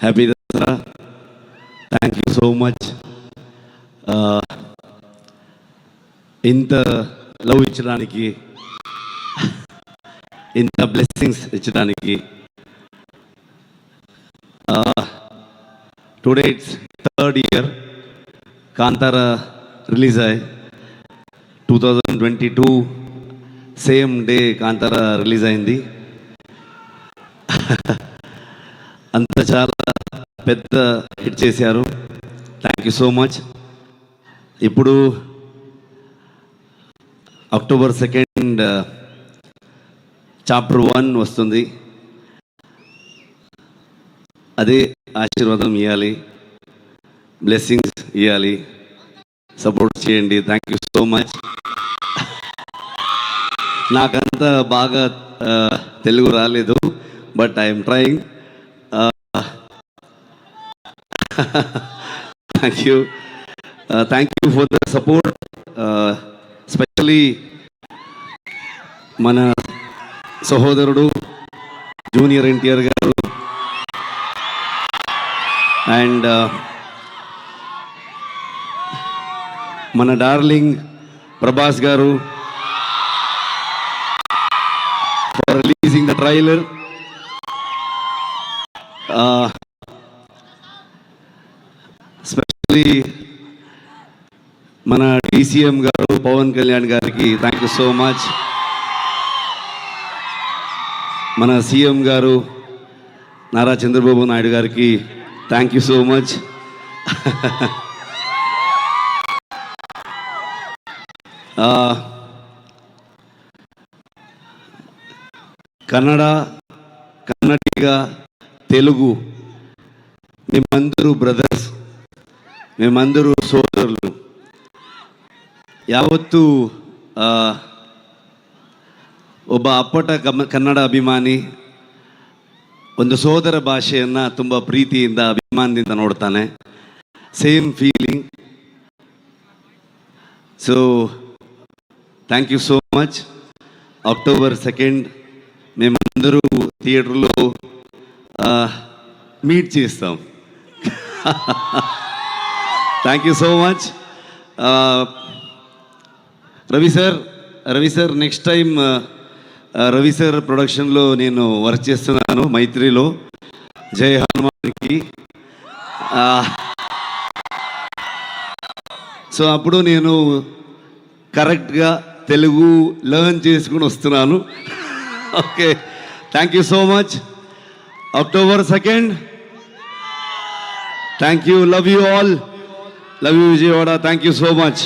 Happy Dasara thank you so much ఇంత love ఇచ్చడానికి ఇంత blessings ఇచ్చడానికి today it's third year Kantara release అయ్యి two thousand twenty two same day Kantara release అయింది అంత చాలా పెద్ద హిట్ చేశారు. థ్యాంక్ యూ సో మచ్ ఇప్పుడు అక్టోబర్ సెకండ్ చాప్టర్ వన్ వస్తుంది. అదే ఆశీర్వాదం ఇవ్వాలి బ్లెస్సింగ్స్ ఇవ్వాలి సపోర్ట్ చేయండి. థ్యాంక్ యూ సో మచ్ నాకంత బాగా uh, తెలుగు రాలేదు but I'm trying thank you thank you for the support specially మన సహోదరుడు junior NTR garu. And uh, మన darling Prabhas garu for releasing the trailer specially మన డీసీఎం గారు పవన్ కళ్యాణ్ గారికి థ్యాంక్ యూ సో మచ్ మన CM garu Nara Chandrababu Naidu గారికి thank you so much Kannada Kannadiga Telugu మేమందరూ brothers మేమందరూ సోదరులు ಯಾವತ್ತೂ ಆ, ಒಬ್ಬ ಅಪ್ಪಟ ಕಮ ಕನ್ನಡ ಅಭಿಮಾನಿ ಒಂದು ಸೋದರ ಭಾಷೆಯನ್ನು ತುಂಬ ಪ್ರೀತಿಯಿಂದ ಅಭಿಮಾನದಿಂದ ನೋಡ್ತಾನೆ same feeling so thank you so much October second మేమందరూ థియేటర్లో మీట్ చేస్తాం Thank you so much Ravi sir Ravi sir next time Ravi sir ప్రొడక్షన్లో నేను వర్క్ చేస్తున్నాను మైత్రిలో జై హనుమాన్కి. సో అప్పుడు నేను కరెక్ట్గా తెలుగు లెర్న్ చేసుకుని వస్తున్నాను. Okay thank you so much October second thank you love you all love you Vijayawada thank you so much